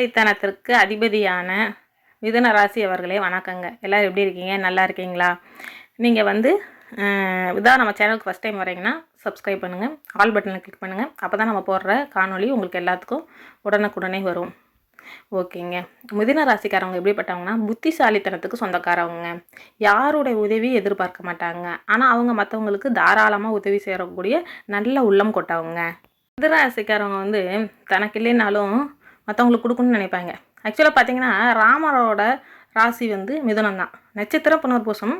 புத்திசாலித்தனத்திற்கு அதிபதியான மிதுன ராசி அவர்களே வணக்கங்க. எல்லோரும் எப்படி இருக்கீங்க? நல்லா இருக்கீங்களா? நீங்கள் வந்து அஹ், இதான் நம்ம சேனலுக்கு ஃபஸ்ட் டைம் வரீங்கன்னா சப்ஸ்கிரைப் பண்ணுங்கள் ஆல் பட்டனை கிளிக் பண்ணுங்கள் அப்போ தான் நம்ம போடுற காணொளி உங்களுக்கு எல்லாத்துக்கும் உடனுக்குடனே வரும். ஓகேங்க. மிதுன ராசிக்காரவங்க எப்படிப்பட்டவங்கன்னா புத்திசாலித்தனத்துக்கு சொந்தக்காரவங்க. யாருடைய உதவி எதிர்பார்க்க மாட்டாங்க. ஆனால் அவங்க மற்றவங்களுக்கு தாராளமாக உதவி செய்யக்கூடிய நல்ல உள்ளம் கொட்டவங்க. மிதின ராசிக்காரவங்க வந்து தனக்கு இல்லைனாலும் மற்றவங்களுக்கு கொடுக்கணும்னு நினைப்பாங்க. ஆக்சுவலாக பார்த்தீங்கன்னா ராமரோட ராசி வந்து மிதுனம் தான். நட்சத்திரம் புனர்பூசம்.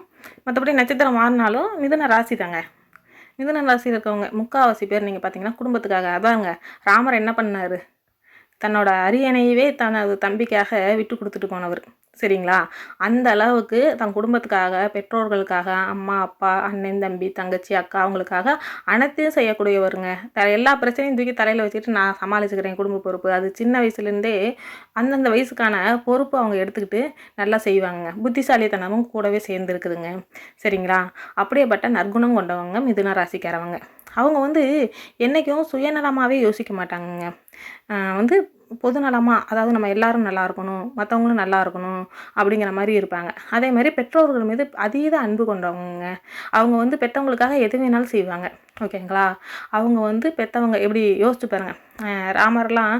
மற்றபடி நட்சத்திரம் மாறினாலும் மிதுன ராசி தாங்க. மிதுன ராசியில் இருக்கவங்க முக்காவாசி பேர் நீங்கள் பார்த்தீங்கன்னா குடும்பத்துக்காக. அதாங்க ராமர் என்ன பண்ணார்? தன்னோட அரியணையவே தனது தம்பிக்காக விட்டு கொடுத்துட்டு போனவர். சரிங்களா? அந்த அளவுக்கு தன் குடும்பத்துக்காக பெற்றோர்களுக்காக அம்மா அப்பா அண்ணன் தம்பி தங்கச்சி அக்கா அவங்களுக்காக அனைத்தையும் செய்யக்கூடியவருங்க. த எல்லா பிரச்சனையும் தூக்கி தலையில் வச்சுட்டு நான் சமாளிச்சுக்கிறேன் குடும்ப பொறுப்பு. அது சின்ன வயசுலேருந்தே அந்தந்த வயசுக்கான பொறுப்பு அவங்க எடுத்துக்கிட்டு நல்லா செய்வாங்க புத்திசாலித்தனமும் கூடவே சேர்ந்துருக்குதுங்க. சரிங்களா? அப்படியேப்பட்ட நற்குணம் கொண்டவங்க மிதுன ராசிக்காரவங்க. அவங்க வந்து என்றைக்கும் சுயநலமாகவே யோசிக்க மாட்டாங்கங்க. வந்து பொதுநலமாக அதாவது நம்ம எல்லாரும் நல்லா இருக்கணும் மற்றவங்களும் நல்லா இருக்கணும் அப்படிங்கிற மாதிரி இருப்பாங்க. அதே மாதிரி பெற்றோர்கள் மீது அதீத அன்பு கொண்டவங்க அவங்க வந்து பெற்றவங்களுக்காக எது வேணாலும் செய்வாங்க. ஓகேங்களா? அவங்க வந்து பெற்றவங்க எப்படி யோசிச்சு பாருங்கள் ராமர்லாம்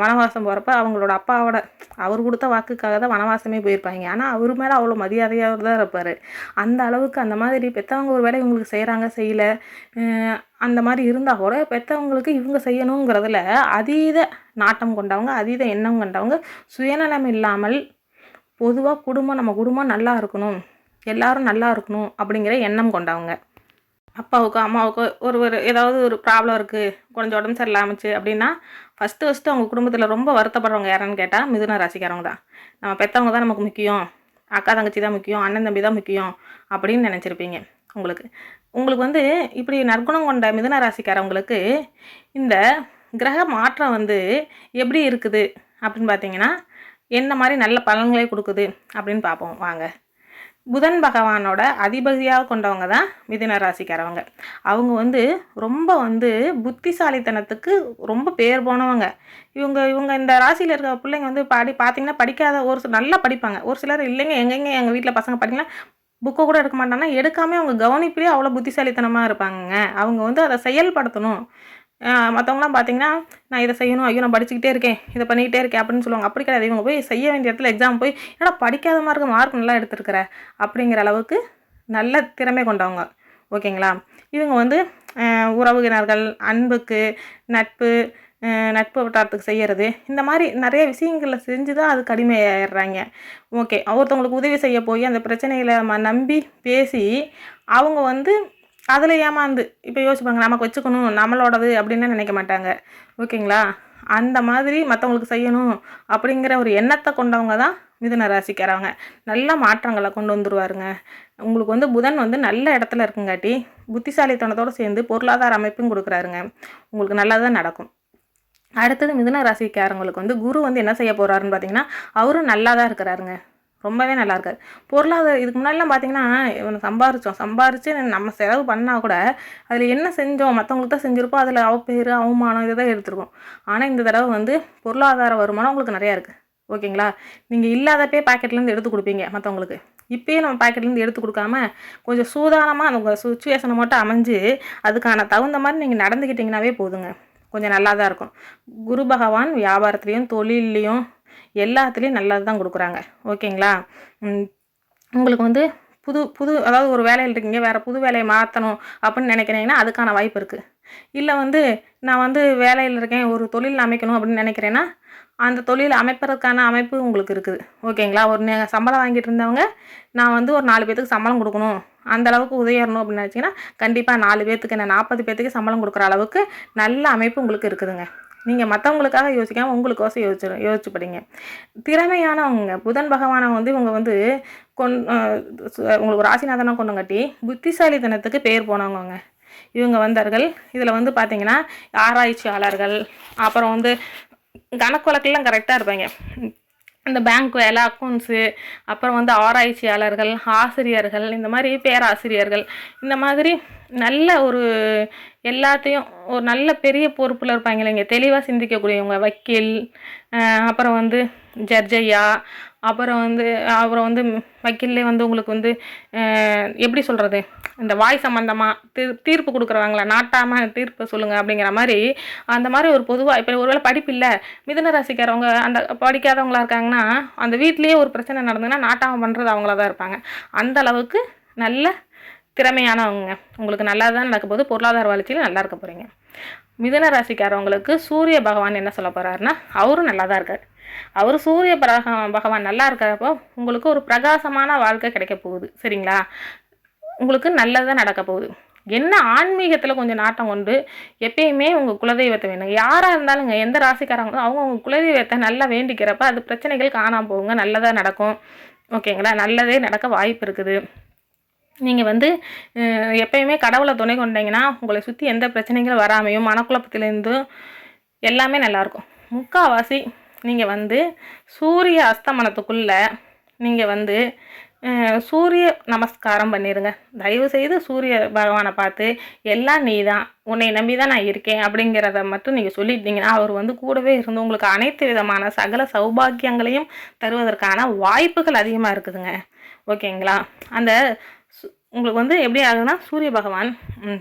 வனவாசம் போகிறப்ப அவங்களோட அப்பாவோட அவர் கொடுத்த வாக்குக்காக தான் வனவாசமே போயிருப்பாங்க. ஆனால் அவர் மேலே அவ்வளோ மரியாதையாக தான் இருப்பார். அந்த அளவுக்கு அந்த மாதிரி பெற்றவங்க ஒரு வேலை இவங்களுக்கு செய்கிறாங்க செய்யலை. அந்த மாதிரி இருந்தால் கூட பெற்றவங்களுக்கு இவங்க செய்யணுங்கிறதுல அதீத நாட்டம் கொண்டவங்க அதீத எண்ணம் கொண்டவங்க சுயநலம் இல்லாமல் பொதுவாக குடும்பம் நம்ம குடும்பம் நல்லா இருக்கணும். எல்லாரும் நல்லா இருக்கணும் அப்படிங்கிற எண்ணம் கொண்டவங்க. அப்பாவுக்கோ அம்மாவுக்கோ ஒரு ஒரு ஏதாவது ஒரு ப்ராப்ளம் இருக்குது கொஞ்சம் உடம்பு சரியில்லாமச்சு அப்படின்னா ஃபஸ்ட்டு ஃபஸ்ட்டு அவங்க குடும்பத்தில் ரொம்ப வருத்தப்படுறவங்க யாருன்னு கேட்டால் மிதுன ராசிக்காரவங்க தான். நம்ம பெற்றவங்க தான் நமக்கு முக்கியம். அக்கா தங்கச்சி தான் முக்கியம். அண்ணன் தம்பி தான் முக்கியம் அப்படின்னு நினச்சிருப்பீங்க உங்களுக்கு. உங்களுக்கு வந்து இப்படி நற்குணம் கொண்ட மிதுன ராசிக்காரவங்களுக்கு இந்த கிரக மாற்றம் வந்து எப்படி இருக்குது அப்படின்னு பார்த்தீங்கன்னா என்ன மாதிரி நல்ல பலன்களை கொடுக்குது அப்படின்னு பார்ப்போம் வாங்க. புதன் பகவானோட அதிபதியாக கொண்டவங்க தான் மிதுன ராசிக்காரவங்க. அவங்க வந்து ரொம்ப வந்து புத்திசாலித்தனத்துக்கு ரொம்ப பேர் போனவங்க. இவங்க இவங்க இந்த ராசியில் இருக்க பிள்ளைங்க வந்து படி பார்த்தீங்கன்னா படிக்காத ஒரு சில நல்லா படிப்பாங்க. ஒரு சிலர் இல்லைங்க எங்கெங்க எங்கள் வீட்டில் பசங்க படிக்கலாம் புக்கை கூட எடுக்க மாட்டாங்கன்னா எடுக்காமல் அவங்க கவனிப்பிலே அவ்வளோ புத்திசாலித்தனமாக இருப்பாங்க அவங்க வந்து அதை செயல்படுத்தணும். மற்றவங்களாம் பார்த்தீங்கன்னா நான் இதை செய்யணும் ஐயோ நான் படிச்சுக்கிட்டே இருக்கேன் இதை பண்ணிக்கிட்டே இருக்கேன் அப்படின்னு சொல்லுவாங்க. அப்படி கிடையாது. இவங்க போய் செய்ய வேண்டிய இடத்துல எக்ஸாம் போய் ஏன்னா படிக்காத மார்க்கு மார்க் நல்லா எடுத்துருக்கிற? அப்படிங்கிற அளவுக்கு நல்ல திறமை கொண்டவங்க. ஓகேங்களா? இவங்க வந்து அஹ், உறவினர்கள் அன்புக்கு நட்பு நட்பு வட்டாரத்துக்கு செய்கிறது இந்த மாதிரி நிறைய விஷயங்களை செஞ்சு தான் அது கடுமையாயிடுறாங்க. ஓகே ஒருத்தவங்களுக்கு உதவி செய்ய போய் அந்த பிரச்சனைகளை நம்ம நம்பி பேசி அவங்க வந்து அதில் ஏமாந்து இப்போ யோசிப்பாங்க நமக்கு வச்சுக்கணும் நம்மளோடது அப்படின்னு நினைக்க மாட்டாங்க. ஓகேங்களா? அந்த மாதிரி மற்றவங்களுக்கு செய்யணும் அப்படிங்கிற ஒரு எண்ணத்தை கொண்டவங்க தான் மிதுன ராசிக்காரவங்க. நல்ல மாற்றங்களை கொண்டு வந்துருவாருங்க. உங்களுக்கு வந்து புதன் வந்து நல்ல இடத்துல இருக்குங்காட்டி புத்திசாலித்தனத்தோடு சேர்ந்து பொருளாதார அமைப்பும் கொடுக்குறாருங்க. உங்களுக்கு நல்லா தான் நடக்கும். அடுத்தது மிதுன ராசிக்காரங்களுக்கு வந்து குரு வந்து என்ன செய்ய போகிறாருன்னு பார்த்தீங்கன்னா அவரும் நல்லா தான் இருக்கிறாருங்க. ரொம்பவே நல்லா இருக்காரு. பொருளாதார இதுக்கு முன்னாடிலாம் பார்த்தீங்கன்னா இவனை சம்பாரித்தோம் சம்பாரித்து நம்ம செலவு பண்ணால் கூட அதில் என்ன செஞ்சோம்? மற்றவங்களுக்கு தான் செஞ்சுருப்போம். அதில் அவ பேர் அவமானம் இதை தான் எடுத்திருக்கோம். ஆனால் இந்த தடவை வந்து பொருளாதார வருமானம் உங்களுக்கு நிறையா இருக்குது ஓகேங்களா? நீங்கள் இல்லாதப்பே பாக்கெட்லேருந்து எடுத்து கொடுப்பீங்க மற்றவங்களுக்கு இப்பயே நம்ம பாக்கெட்லேருந்து எடுத்து கொடுக்காம கொஞ்சம் சூதானமாக அந்த சுச்சுவேஷனை மட்டும் அமைஞ்சு அதுக்கான தகுந்த மாதிரி நீங்கள் நடந்துக்கிட்டிங்கனாவே போதுங்க. கொஞ்சம் நல்லா தான் இருக்கும். குரு பகவான் வியாபாரத்துலேயும் தொழில்லையும் எல்லாத்துலேயும் நல்லது தான் கொடுக்குறாங்க. ஓகேங்களா? உங்களுக்கு வந்து புது புது அதாவது ஒரு வேலையில் இருக்கீங்க வேறு புது வேலையை மாற்றணும் அப்படின்னு நினைக்கிறீங்கன்னா அதுக்கான வாய்ப்பு இருக்குது இல்லை வந்து நான் வந்து வேலையில் இருக்கேன் ஒரு தொழில் அமைக்கணும் அப்படின்னு நினைக்கிறேன்னா அந்த தொழில் அமைப்பதற்கான அமைப்பு உங்களுக்கு இருக்குது. ஓகேங்களா? ஒரு சம்பளம் வாங்கிட்டு இருந்தவங்க நான் வந்து ஒரு நாலு பேத்துக்கு சம்பளம் கொடுக்கணும். அந்த அளவுக்கு உதயரணும் அப்படின்னு நினச்சிங்கன்னா கண்டிப்பாக நாலு பேர்த்துக்கு என்ன நாற்பது பேர்த்துக்கு சம்பளம் கொடுக்குற அளவுக்கு நல்ல அமைப்பு உங்களுக்கு இருக்குதுங்க. நீங்கள் மற்றவங்களுக்காக யோசிக்காமல் உங்களுக்கோசம் யோசிச்சு யோசிச்சு படிங்க. திறமையானவங்க புதன் பகவானை வந்து இவங்க வந்து கொண் உங்களுக்கு ராசிநாதனாக கொண்டுங்காட்டி புத்திசாலித்தனத்துக்கு பேர் போனவங்க இவங்க வந்தார்கள். இதில் வந்து பார்த்தீங்கன்னா ஆராய்ச்சியாளர்கள் அப்புறம் வந்து கணக்கு வழக்கெல்லாம் கரெக்டாக இருப்பாங்க. இந்த பேங்க் வேலை அக்கௌண்ட்ஸு அப்புறம் வந்து ஆராய்ச்சியாளர்கள் ஆசிரியர்கள் இந்த மாதிரி பேராசிரியர்கள் இந்த மாதிரி நல்ல ஒரு எல்லாத்தையும் ஒரு நல்ல பெரிய பொறுப்பில் இருப்பாங்க இல்லைங்க. தெளிவாக சிந்திக்கக்கூடியவங்க வக்கீல் அப்புறம் வந்து ஜட்ஜையா அப்புறம் வந்து அப்புறம் வந்து வக்கீல்லே வந்து உங்களுக்கு வந்து எப்படி சொல்கிறது இந்த வாய் சம்மந்தமாக தீர் தீர்ப்பு கொடுக்குறவங்கள நாட்டாமல் தீர்ப்பு சொல்லுங்கள் அப்படிங்கிற மாதிரி அந்த மாதிரி ஒரு பொதுவாக இப்போ ஒருவேளை படிப்பு இல்லை மிதன ராசிக்காரவங்க அந்த படிக்காதவங்களா இருக்காங்கன்னா அந்த வீட்லேயே ஒரு பிரச்சனை நடந்ததுன்னா நாட்டாமல் பண்ணுறது அவங்கள தான் இருப்பாங்க. அந்த அளவுக்கு நல்ல திறமையானவங்க. உங்களுக்கு நல்லா தான் நடக்க போது பொருளாதார வளர்ச்சியில் நல்லா இருக்க போகிறீங்க மிதன ராசிக்காரவங்களுக்கு சூரிய பகவான் என்ன சொல்ல போகிறாருன்னா அவரும் நல்லா தான் இருக்கார். அவர் சூரிய பிரக பகவான் நல்லா இருக்கிறப்போ உங்களுக்கு ஒரு பிரகாசமான வாழ்க்கை கிடைக்க போகுது. சரிங்களா? உங்களுக்கு நல்லதாக நடக்க போகுது. என்ன ஆன்மீகத்தில் கொஞ்சம் நாட்டம் கொண்டு எப்பயுமே உங்கள் குலதெய்வத்தை வேணும் யாராக இருந்தாலுங்க எந்த ராசிக்காரங்களும் அவங்க உங்கள் குலதெய்வத்தை நல்லா வேண்டிக்கிறப்ப அது பிரச்சனைகள் காணாமல் போகுங்க. நல்லதாக நடக்கும். ஓகேங்களா? நல்லதே நடக்க வாய்ப்பு இருக்குது. நீங்கள் வந்து எப்பயுமே கடவுளை துணை கொண்டீங்கன்னா உங்களை சுற்றி எந்த பிரச்சனைகளும் வராமையும் மனக்குழப்பத்திலேருந்தும் எல்லாமே நல்லாயிருக்கும் முக்கால்வாசி நீங்கள் வந்து சூரிய அஸ்தமனத்துக்குள்ளே நீங்கள் வந்து சூரிய நமஸ்காரம் பண்ணிடுங்க தயவு செய்து சூரிய பகவானை பார்த்து எல்லாம் நீ தான் உன்னை நம்பி தான் நான் இருக்கேன். அப்படிங்கிறத மட்டும் நீங்கள் சொல்லிட்டீங்கன்னா அவர் வந்து கூடவே இருந்து உங்களுக்கு அனைத்து விதமான சகல சௌபாக்கியங்களையும் தருவதற்கான வாய்ப்புகள் அதிகமாக இருக்குதுங்க. ஓகேங்களா? அந்த சு- உங்களுக்கு வந்து எப்படி ஆகுதுன்னா சூரிய பகவான் ம்,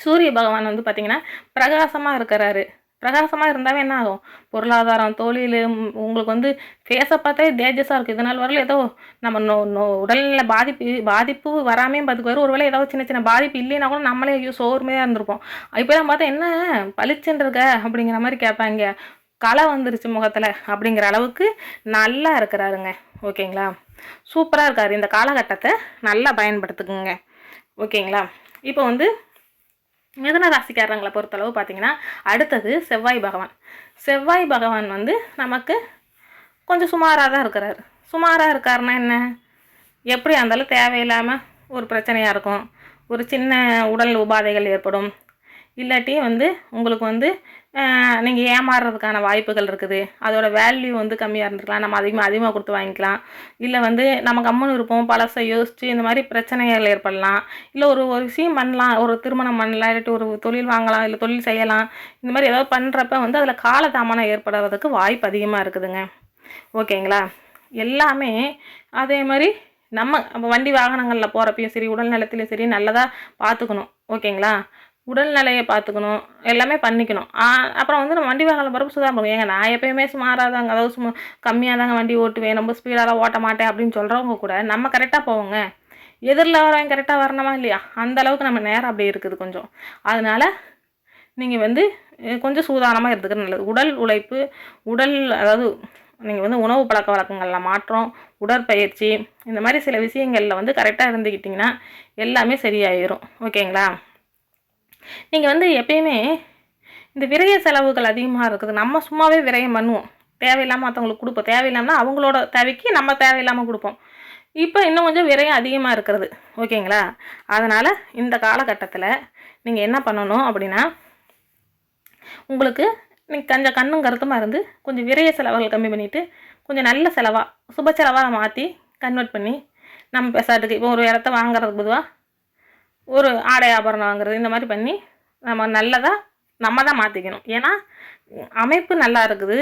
சூரிய பகவான் வந்து பார்த்திங்கன்னா பிரகாசமாக இருக்கிறாரு. பிரகாசமாக இருந்தாவே என்ன ஆகும்? பொருளாதாரம் தொழில் உங்களுக்கு வந்து ஃபேஸை பார்த்தே தேஜஸாக இருக்குது இதனால் வரல ஏதோ நம்ம நோ நோ உடல்நிலை பாதிப்பு பாதிப்பு வராமே பார்த்துக்கு வரும் ஒருவேளை ஏதாவது சின்ன சின்ன பாதிப்பு இல்லைன்னா கூட நம்மளே ஐயோ சோர்மையாக இருந்திருப்போம். இப்போலாம் பார்த்தா என்ன பளிச்சுன்னு இருக்க அப்படிங்கிற மாதிரி கேட்பாங்க. களை வந்துருச்சு முகத்தில் அப்படிங்கிற அளவுக்கு நல்லா இருக்கிறாருங்க. ஓகேங்களா? சூப்பராக இருக்கார். இந்த காலகட்டத்தை நல்லா பயன்படுத்துக்குங்க. ஓகேங்களா? இப்போ வந்து மிதன ராசிக்காரங்களை பொறுத்தளவு பார்த்தீங்கன்னா அடுத்தது செவ்வாய் பகவான். செவ்வாய் பகவான் வந்து நமக்கு கொஞ்சம் சுமாராக தான் இருக்கிறாரு. சுமாராக இருக்காருன்னா என்ன? எப்படி இருந்தாலும் தேவையில்லாமல் ஒரு பிரச்சனையாக இருக்கும். ஒரு சின்ன உடல் உபாதைகள் ஏற்படும். இல்லாட்டி வந்து உங்களுக்கு வந்து நீங்கள் ஏமாறுறதுக்கான வாய்ப்புகள் இருக்குது. அதோட வேல்யூ வந்து கம்மியாக இருந்திருக்கலாம். நம்ம அதிகமாக அதிகமாக கொடுத்து வாங்கிக்கலாம். இல்லை வந்து நம்ம கம்முன்னு இருப்போம். பழசை யோசித்து இந்த மாதிரி பிரச்சனைகள் ஏற்படலாம். இல்லை ஒரு ஒரு விஷயம் பண்ணலாம். ஒரு திருமணம் பண்ணலாம். இல்லாட்டி ஒரு தொழில் வாங்கலாம். இல்லை தொழில் செய்யலாம். இந்த மாதிரி ஏதாவது பண்ணுறப்ப வந்து அதில் காலதாமனம் ஏற்படுறதுக்கு வாய்ப்பு அதிகமாக இருக்குதுங்க. ஓகேங்களா? எல்லாமே அதே மாதிரி நம்ம வண்டி வாகனங்களில் போகிறப்பையும் சரி உடல் நலத்திலையும் சரி நல்லதாக பார்த்துக்கணும். ஓகேங்களா? உடல்நிலையை பார்த்துக்கணும். எல்லாமே பண்ணிக்கணும். அப்புறம் வந்து நம்ம வண்டி வாகனம் பரப்பு சுதாரம் பண்ணுவோம். ஏங்க நான் எப்பயுமே சுமாராக தாங்க அதாவது சும்மா கம்மியாக தாங்க வண்டி ஓட்டுவேன். ரொம்ப ஸ்பீடாலாம் ஓட்ட மாட்டேன் அப்படின்னு சொல்கிறவங்க கூட நம்ம கரெக்டாக போவோங்க. எதிரில் வரவன் கரெக்டாக வரணுமா இல்லையா? அந்த அளவுக்கு நம்ம நேரம் அப்படி இருக்குது கொஞ்சம். அதனால நீங்கள் வந்து கொஞ்சம் சூதானமாக இருந்துக்கிறது நல்லது. உடல் உழைப்பு உடல் அதாவது நீங்கள் வந்து உணவு பழக்க வழக்கங்களில் மாற்றம் உடற்பயிற்சி இந்த மாதிரி சில விஷயங்களில் வந்து கரெக்டாக இருந்துக்கிட்டிங்கன்னா எல்லாமே சரியாயிரும். ஓகேங்களா? நீங்கள் வந்து எப்பயுமே இந்த விரய செலவுகள் அதிகமாக இருக்குது. நம்ம சும்மாவே விரயம் பண்ணுவோம். தேவையில்லாமல் மற்றவங்களுக்கு கொடுப்போம். தேவையில்லாமல் அவங்களோட தேவைக்கு நம்ம தேவையில்லாமல் கொடுப்போம். இப்போ இன்னும் கொஞ்சம் விரயம் அதிகமாக இருக்கிறது. ஓகேங்களா? அதனால் இந்த காலகட்டத்தில் நீங்கள் என்ன பண்ணணும் அப்படின்னா உங்களுக்கு நீங்கள் கொஞ்சம் கண்ணும் கருத்துமாக இருந்து கொஞ்சம் விரைய செலவுகள் கம்மி பண்ணிவிட்டு கொஞ்சம் நல்ல செலவாக சுப செலவாக மாற்றி கன்வெர்ட் பண்ணி நம்ம பெசாட்டுக்கு இப்போ ஒரு இடத்த வாங்குறதுக்கு பொதுவாக ஒரு ஆடை ஆபரணம் வாங்குறது இந்த மாதிரி பண்ணி நம்ம நல்லதாக நம்ம தான் மாற்றிக்கணும் ஏன்னா அமைப்பு நல்லா இருக்குது.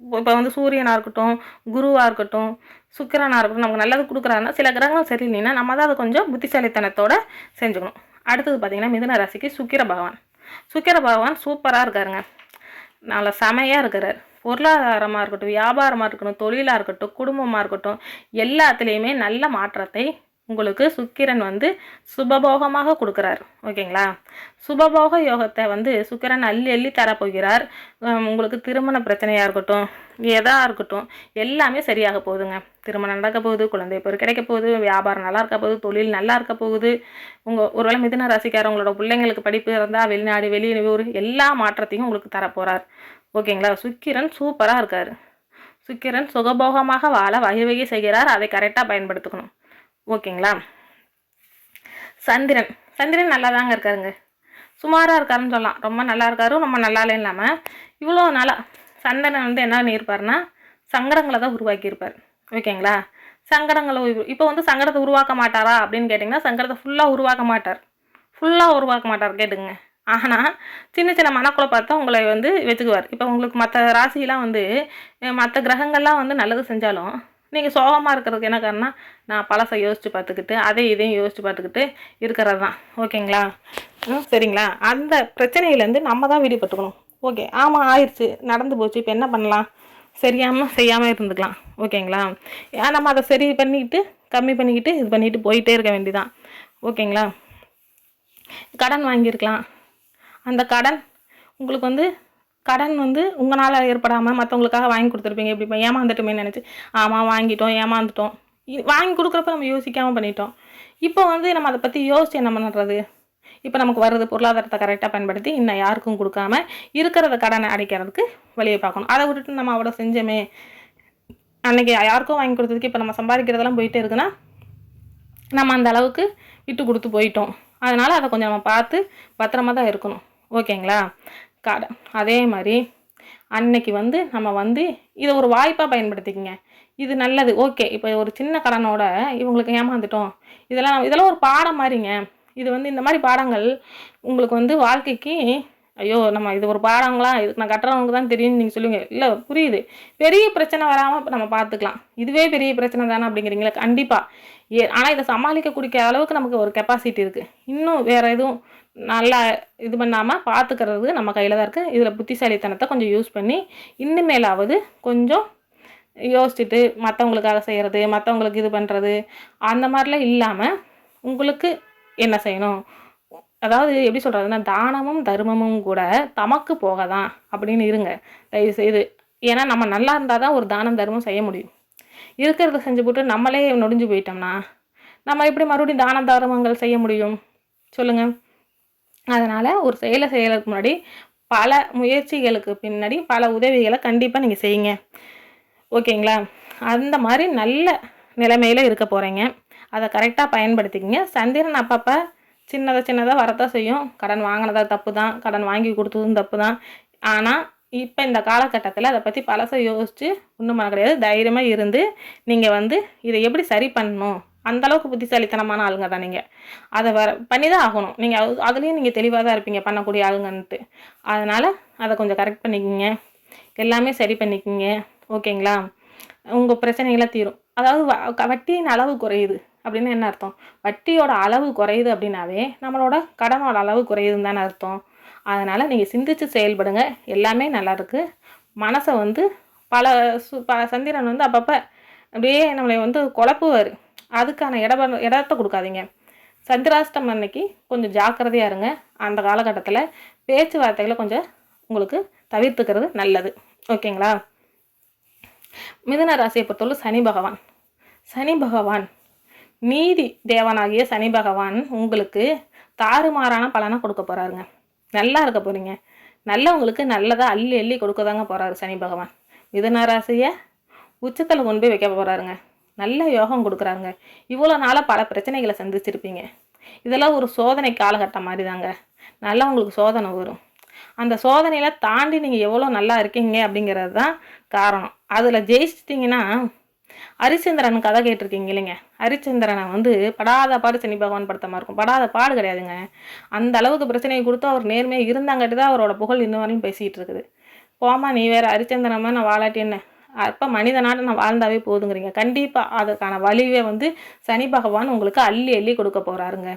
இப்போ வந்து சூரியனாக இருக்கட்டும் குருவாக இருக்கட்டும் சுக்கிரனாக இருக்கட்டும் நமக்கு நல்லது கொடுக்குறாங்கன்னா சில கிரகங்கள் சரியில்லைன்னா நம்ம தான் அதை கொஞ்சம் புத்திசாலித்தனத்தோடு செஞ்சுக்கணும். அடுத்தது பார்த்திங்கன்னா மிதுன ராசிக்கு சுக்கிர பகவான். சுக்கிர பகவான் சூப்பராக இருக்காருங்க. நல்ல செமையாக இருக்கிறார். பொருளாதாரமாக இருக்கட்டும் வியாபாரமாக இருக்கட்டும் தொழிலாக இருக்கட்டும் குடும்பமாக இருக்கட்டும் எல்லாத்துலேயுமே நல்ல மாற்றத்தை உங்களுக்கு சுக்கிரன் வந்து சுபபோகமாக கொடுக்குறார். ஓகேங்களா? சுபபோக யோகத்தை வந்து சுக்கிரன் அள்ளி அள்ளி தரப்போகிறார். உங்களுக்கு திருமண பிரச்சனையாக இருக்கட்டும் எதாக இருக்கட்டும் எல்லாமே சரியாக போகுதுங்க. திருமணம் நடக்க போகுது குழந்தை பேர் கிடைக்க போகுது வியாபாரம் நல்லா இருக்க போகுது தொழில் நல்லா இருக்க போகுது. உங்கள் ஒருவேளை மிதுன ராசிக்காரவங்களோட பிள்ளைங்களுக்கு படிப்பு இருந்தால் வெளிநாடு வெளியூர் எல்லா மாற்றத்தையும் உங்களுக்கு தரப்போகிறார் ஓகேங்களா? சுக்கிரன் சூப்பராக இருக்கார். சுக்கிரன் சுகபோகமாக வாழ வகை வகை செய்கிறார். அதை கரெக்டாக பயன்படுத்திக்கணும். ஓகேங்களா? சந்திரன். சந்திரன் நல்லா தாங்க இருக்காருங்க. சுமாராக இருக்காருன்னு சொல்லலாம். ரொம்ப நல்லா இருக்காரு. ரொம்ப நல்லாலே இல்லாமல் இவ்வளோ நாளாக சந்திரன் வந்து என்ன பண்ணியிருப்பாருன்னா சங்கடங்களை தான் உருவாக்கியிருப்பார். ஓகேங்களா? சங்கடங்களை இப்போ வந்து சங்கடத்தை உருவாக்க மாட்டாரா அப்படின்னு கேட்டிங்கன்னா சங்கடத்தை ஃபுல்லாக உருவாக்க மாட்டார். ஃபுல்லாக உருவாக்க மாட்டார் கேட்டுங்க ஆனால் சின்ன சின்ன மனக்குழப்பத்தை உங்களை வந்து வச்சுக்குவார். இப்போ உங்களுக்கு மற்ற ராசிலாம் வந்து மற்ற கிரகங்கள்லாம் வந்து நல்லது செஞ்சாலும் நீங்கள் சோகமாக இருக்கிறதுக்கு என்ன காரணம் நான் பழசை யோசித்து பார்த்துக்கிட்டு அதை இதையும் யோசித்து பார்த்துக்கிட்டு இருக்கிறது தான் ஓகேங்களா? ம் சரிங்களா? அந்த பிரச்சனையிலேருந்து நம்ம தான் விடுபட்டுக்கணும். ஓகே ஆமாம் ஆயிடுச்சு நடந்து போச்சு இப்போ என்ன பண்ணலாம்? சரியாமல் செய்யாமல் இருந்துக்கலாம். ஓகேங்களா? நம்ம அதை சரி பண்ணிக்கிட்டு கம்மி பண்ணிக்கிட்டு இது பண்ணிக்கிட்டு போயிட்டே இருக்க வேண்டிதான் ஓகேங்களா? கடன் வாங்கியிருக்கலாம். அந்த கடன் உங்களுக்கு வந்து கடன் வந்து உங்களால் ஏற்படாமல் மற்றவங்களுக்காக வாங்கி கொடுத்துருப்பீங்க. இப்படி இப்போ ஏமாந்துட்டுமே நினச்சி ஆமாம் வாங்கிட்டோம் ஏமாந்துட்டோம். இ- வாங்கி கொடுக்குறப்ப நம்ம யோசிக்காமல் பண்ணிட்டோம். இப்போ வந்து நம்ம அதை பற்றி யோசிச்சு என்ன பண்ணுறது இப்போ நமக்கு வர்றது பொருளாதாரத்தை கரெக்டாக பயன்படுத்தி இன்னும் யாருக்கும் கொடுக்காம இருக்கிறத கடனை அடைக்கிறதுக்கு வழியை பார்க்கணும். அதை விட்டுட்டு நம்ம அவ்வளோ செஞ்சோமே. அன்றைக்கி யாருக்கும் வாங்கி கொடுத்ததுக்கு இப்போ நம்ம சம்பாதிக்கிறதெல்லாம் போயிட்டே இருக்குன்னா நம்ம அந்த அளவுக்கு விட்டு கொடுத்து போயிட்டோம். அதனால் அதை கொஞ்சம் நம்ம பார்த்து பத்திரமா தான் இருக்கணும். ஓகேங்களா? கடை அதே மாதிரி அன்னைக்கு வந்து நம்ம வந்து இதை ஒரு வாய்ப்பாக பயன்படுத்திக்கங்க. இது நல்லது ஓகே. இப்போ ஒரு சின்ன கடனோட இவங்களுக்கு ஏமாந்துட்டோம். இதெல்லாம் இதெல்லாம் ஒரு பாடம் மாதிரிங்க இது வந்து இந்த மாதிரி பாடங்கள் உங்களுக்கு வந்து வாழ்க்கைக்கு ஐயோ நம்ம இது ஒரு பாடங்களா? இதுக்கு நான் கட்டுறவங்களுக்கு தான் தெரியும்னு நீங்கள் சொல்லுவீங்க. இல்லை புரியுது. பெரிய பிரச்சனை வராமல் நம்ம பார்த்துக்கலாம் இதுவே பெரிய பிரச்சனை தானே அப்படிங்கிறீங்களா? கண்டிப்பாக ஏ ஆனால் இதை சமாளிக்க சமாளிக்கக்கூடிய அளவுக்கு நமக்கு ஒரு கெப்பாசிட்டி இருக்குது இன்னும் வேறு எதுவும் நல்லா இது பண்ணாமல் பார்த்துக்கிறது நம்ம கையில் தான் இருக்குது இதில் புத்திசாலித்தனத்தை கொஞ்சம் யூஸ் பண்ணி இன்னுமேலாவது கொஞ்சம் யோசிச்சுட்டு மற்றவங்களுக்காக செய்கிறது மற்றவங்களுக்கு இது பண்ணுறது அந்த மாதிரிலாம் இல்லாமல் உங்களுக்கு என்ன செய்யணும்? அதாவது எப்படி சொல்கிறதுனா தானமும் தர்மமும் கூட தமக்கு போக தான் அப்படின்னு இருங்க. தயவு செய்து ஏன்னா நம்ம நல்லா இருந்தால் தான் ஒரு தானம் தர்மம் செய்ய முடியும். இருக்கிறத செஞ்சு போட்டு நம்மளே நொடிஞ்சு போயிட்டோம்னா நம்ம எப்படி மறுபடியும் தான தர்மங்கள் செய்ய முடியும்? சொல்லுங்கள் அதனால் ஒரு செயலை செய்யறதுக்கு முன்னாடி பல முயற்சிகளுக்கு பின்னாடி பல உதவிகளை கண்டிப்பாக நீங்கள் செய்யுங்க. ஓகேங்களா? அந்த மாதிரி நல்ல நிலைமையில் இருக்க போகிறீங்க அதை கரெக்டாக பயன்படுத்திக்கிங்க. சந்திரன் அப்பப்போ சின்னதாக சின்னதாக வரத்தான் செய்யும். கடன் வாங்கினதா தப்பு தான் கடன் வாங்கி கொடுத்ததும் தப்பு தான் ஆனால் இப்போ இந்த காலகட்டத்தில் அதை பற்றி பழசை யோசித்து ஒன்றும் பண்ண கிடையாது. தைரியமாக இருந்து நீங்கள் வந்து இதை எப்படி சரி பண்ணணும்? அந்தளவுக்கு புத்திசாலித்தனமான ஆளுங்க தான் நீங்கள் அதை வர பண்ணி தான் ஆகணும். நீங்கள் அது அதுலேயும் நீங்கள் தெளிவாக தான் இருப்பீங்க பண்ணக்கூடிய ஆளுங்கன்ட்டு. அதனால் அதை கொஞ்சம் கரெக்ட் பண்ணிக்கிங்க. எல்லாமே சரி பண்ணிக்கிங்க. ஓகேங்களா? உங்கள் பிரச்சனைகளாக தீரும். அதாவது வ- க- வட்டியின் அளவு குறையுது அப்படின்னு என்ன அர்த்தம்? வட்டியோட அளவு குறையுது அப்படின்னாவே நம்மளோட கடனோட அளவு குறையுதுன்னு தானே அர்த்தம். அதனால் நீங்கள் சிந்திச்சு செயல்படுங்க. எல்லாமே நல்லாருக்கு மனசை வந்து பல சு ப சந்திரன் வந்து அப்பப்போ அப்படியே நம்மளை வந்து குழப்புவார். அதுக்கான இட இடத்த கொடுக்காதீங்க. சந்திராஷ்டம் அன்னைக்கு கொஞ்சம் ஜாக்கிரதையாக இருங்க. அந்த காலகட்டத்தில் பேச்சுவார்த்தைகளை கொஞ்சம் உங்களுக்கு தவிர்த்துக்கிறது நல்லது. ஓகேங்களா? மிதன ராசியை பொறுத்தவரை சனி பகவான். சனி பகவான் நீதி தேவனாகிய சனி பகவான் உங்களுக்கு தாறுமாறான பலனை கொடுக்க போகிறாருங்க நல்லா இருக்க போகிறீங்க நல்லவங்களுக்கு நல்லதாக அள்ளி அள்ளி கொடுக்க தாங்க போகிறாரு சனி பகவான். மிதன ராசியை உச்சத்தில் கொண்டு போய் வைக்க போகிறாருங்க நல்ல யோகம் கொடுக்குறாருங்க. இவ்வளோ நாளாக பல பிரச்சனைகளை சந்திச்சிருப்பீங்க. இதெல்லாம் ஒரு சோதனை காலகட்டம் மாதிரி தாங்க நல்லா உங்களுக்கு சோதனை வரும். அந்த சோதனையில் தாண்டி நீங்கள் எவ்வளோ நல்லா இருக்கீங்க அப்படிங்கிறது தான் காரணம். அதில் ஜெயிச்சிட்டிங்கன்னா ஹரிச்சந்திரன் கதை கேட்டிருக்கீங்க இல்லைங்க. ஹரிச்சந்திரனை வந்து படாத பாடு சனி பகவான் படுத்தமாக இருக்கும். படாத பாடு கிடையாதுங்க. அந்த அளவுக்கு பிரச்சனையை கொடுத்து அவர் நேர்மையாக இருந்தாங்காட்டி தான் அவரோட புகழ் இன்னும் வரையும் பேசிகிட்டு இருக்குது. போமா நீ வேறு ஹரிச்சந்திரமாக நான் வாழாட்டி என்ன அப்போ மனிதனால் நான் வாழ்ந்தாவே போதுங்கிறீங்க. கண்டிப்பாக அதுக்கான வலிவை வந்து சனி பகவான் உங்களுக்கு அள்ளி அள்ளி கொடுக்க போகிறாருங்க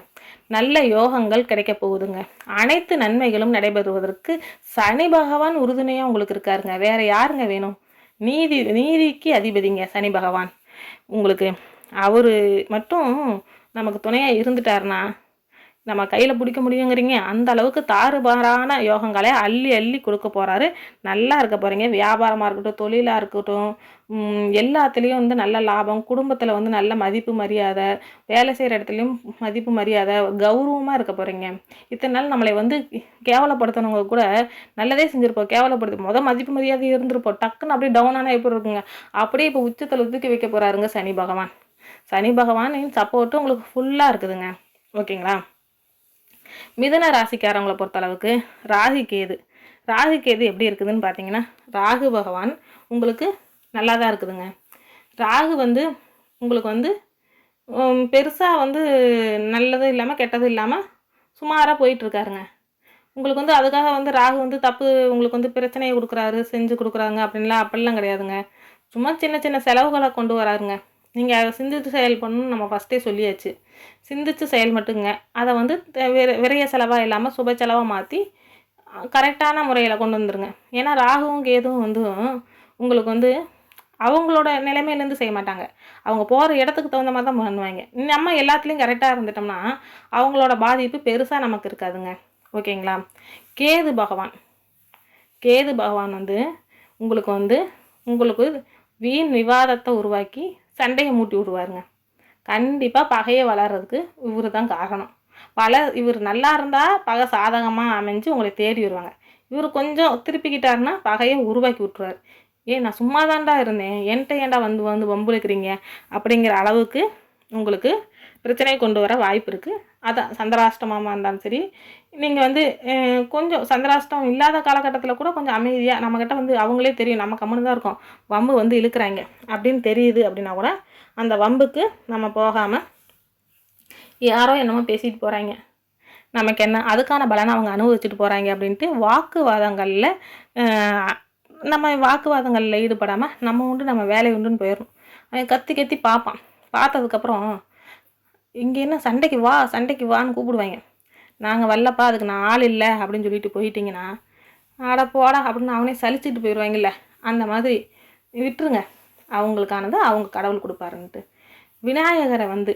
நல்ல யோகங்கள் கிடைக்க போகுதுங்க. அனைத்து நன்மைகளும் நடைபெறுவதற்கு சனி பகவான் உறுதுணையாக உங்களுக்கு இருக்காருங்க. வேறு யாருங்க வேணும்? நீதி நீதிக்கு அதிபதிங்க சனி பகவான். உங்களுக்கு அவர் மட்டும் நமக்கு துணையாக இருந்துட்டாருன்னா நம்ம கையில் பிடிக்க முடியுங்கிறீங்க. அந்த அளவுக்கு தாறுபாறான யோகங்களை அள்ளி அள்ளி கொடுக்க போகிறாரு நல்லா இருக்க போகிறீங்க வியாபாரமாக இருக்கட்டும் தொழிலாக இருக்கட்டும் எல்லாத்துலேயும் வந்து நல்ல லாபம் குடும்பத்தில் வந்து நல்ல மதிப்பு மரியாதை வேலை செய்கிற இடத்துலையும் மதிப்பு மரியாதை கௌரவமாக இருக்க போகிறீங்க இத்தனை நாள் நம்மளை வந்து கேவலப்படுத்தினவங்க கூட நல்லதே செஞ்சுருப்போம் கேவலப்படுத்தி மொதல் மதிப்பு மரியாதை இருந்திருப்போம் டக்குன்னு அப்படியே டவுன் ஆனால் எப்படி இருக்குங்க. அப்படியே இப்போ உச்சத்தில் தூக்கி வைக்க போகிறாருங்க சனி பகவான். சனி பகவானின் சப்போர்ட்டு உங்களுக்கு ஃபுல்லாக இருக்குதுங்க. ஓகேங்களா? மிதன ராசிக்காரவங்களை பொறுத்தளவுக்கு ராகு கேது. ராகு கேது எப்படி இருக்குதுன்னு பார்த்தீங்கன்னா ராகு பகவான் உங்களுக்கு நல்லா தான் இருக்குதுங்க. ராகு வந்து உங்களுக்கு வந்து பெருசாக வந்து நல்லதும் இல்லாமல் கெட்டதும் இல்லாமல் சுமாராக போயிட்டுருக்காருங்க. உங்களுக்கு வந்து அதுக்காக வந்து ராகு வந்து தப்பு உங்களுக்கு வந்து பிரச்சனையை கொடுக்குறாரு செஞ்சு கொடுக்குறாங்க அப்படின்லாம் அப்படிலாம் கிடையாதுங்க. சும்மா சின்ன சின்ன செலவுகளை கொண்டு வராருங்க. நீங்கள் அதை சிந்தித்து செயல் பண்ணணும்னு நம்ம ஃபஸ்ட்டே சொல்லியாச்சு. சிந்தித்து செயல் மட்டுங்க. அதை வந்து த- விர- விரைய செலவாக இல்லாமல் சுப செலவாக மாற்றி கரெக்டான முறையில் கொண்டு வந்துருங்க. ஏன்னா ராகுவும் கேதுவும் வந்து உங்களுக்கு வந்து அவங்களோட நிலைமையிலேருந்து செய்ய மாட்டாங்க. அவங்க போகிற இடத்துக்கு தகுந்த மாதிரி தான் பண்ணுவாங்க. நம்ம எல்லாத்துலேயும் கரெக்டாக இருந்துட்டோம்னா அவங்களோட பாதிப்பு பெருசாக நமக்கு இருக்காதுங்க. ஓகேங்களா? கேது பகவான். கேது பகவான் வந்து உங்களுக்கு வந்து உங்களுக்கு வீண் விவாதத்தை உருவாக்கி சண்டையை மூட்டி விடுவாருங்க. கண்டிப்பாக பகையை வளர்றதுக்கு இவர் தான் காரணம். வள இவர் நல்லா இருந்தால் பகை சாதகமாக அமைஞ்சு உங்களை தேடி வருவாங்க. இவர் கொஞ்சம் திருப்பிக்கிட்டாருன்னா பகையை உருவாக்கி விட்டுருவார். ஏன் நான் சும்மா தாண்டா இருந்தேன். என்கிட்ட ஏன்டா வந்து வந்து வம்புழுக்கிறீங்க அப்படிங்கிற அளவுக்கு உங்களுக்கு பிரச்சனையை கொண்டு வர வாய்ப்பு இருக்குது அதான் சந்திராஷ்டமமாக இருந்தாலும் சரி நீங்கள் வந்து கொஞ்சம் சந்திராஷ்டம் இல்லாத காலகட்டத்தில் கூட கொஞ்சம் அமைதியாக நம்மக்கிட்ட வந்து அவங்களே தெரியும் நம்ம கம்முன்னு தான் இருக்கோம் வம்பு வந்து இழுக்கிறாங்க அப்படின்னு தெரியுது அப்படின்னா கூட அந்த வம்புக்கு நம்ம போகாமல் யாரோ என்னமோ பேசிட்டு போகிறாங்க நமக்கு என்ன அதுக்கான பலனை அவங்க அனுபவிச்சுட்டு போகிறாங்க அப்படின்ட்டு வாக்குவாதங்களில் நம்ம வாக்குவாதங்களில் ஈடுபடாமல் நம்ம உண்டு நம்ம வேலை உண்டுன்னு போயிடணும் அவன் கத்தி கத்தி பார்ப்பான். பார்த்ததுக்கப்புறம் இங்கே என்ன சண்டைக்கு வா சண்டைக்கு வான்னு கூப்பிடுவாங்க. நாங்கள் வரலப்பா அதுக்கு நான் ஆள் இல்லை அப்படின்னு சொல்லிட்டு போயிட்டீங்கன்னா ஆட போடா அப்படின்னு அவனே சலிச்சிட்டு போயிடுவாங்கல்ல அந்த மாதிரி விட்டுருங்க. அவங்களுக்கானது அவங்க கடவுள் கொடுப்பாருன்ட்டு விநாயகரை வந்து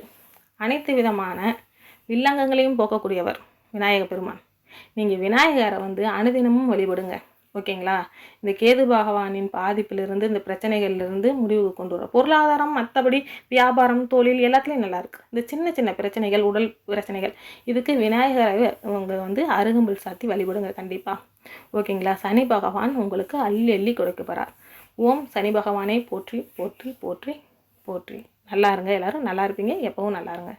அனைத்து விதமான வில்லங்கங்களையும் போக்கக்கூடியவர் விநாயக பெருமான். நீங்கள் விநாயகரை வந்து அனுதினமும் வழிபடுங்க. ஓகேங்களா? இந்த கேது பகவானின் பாதிப்பிலிருந்து இந்த பிரச்சனைகள்லேருந்து முடிவுக்கு கொண்டு வர. பொருளாதாரம் மற்றபடி வியாபாரம் தொழில் எல்லாத்துலேயும் நல்லாயிருக்கு இந்த சின்ன சின்ன பிரச்சனைகள் உடல் பிரச்சனைகள் இதுக்கு விநாயகரை அவங்க வந்து அருகம்புல் சாத்தி வழிபடுங்க கண்டிப்பாக ஓகேங்களா? சனி பகவான் உங்களுக்கு அள்ளி அள்ளி கொடுக்க போகிறார் ஓம் சனி பகவானை போற்றி போற்றி போற்றி போற்றி. நல்லா இருங்க எல்லாரும். நல்லா இருப்பீங்க. எப்பவும் நல்லா இருங்க.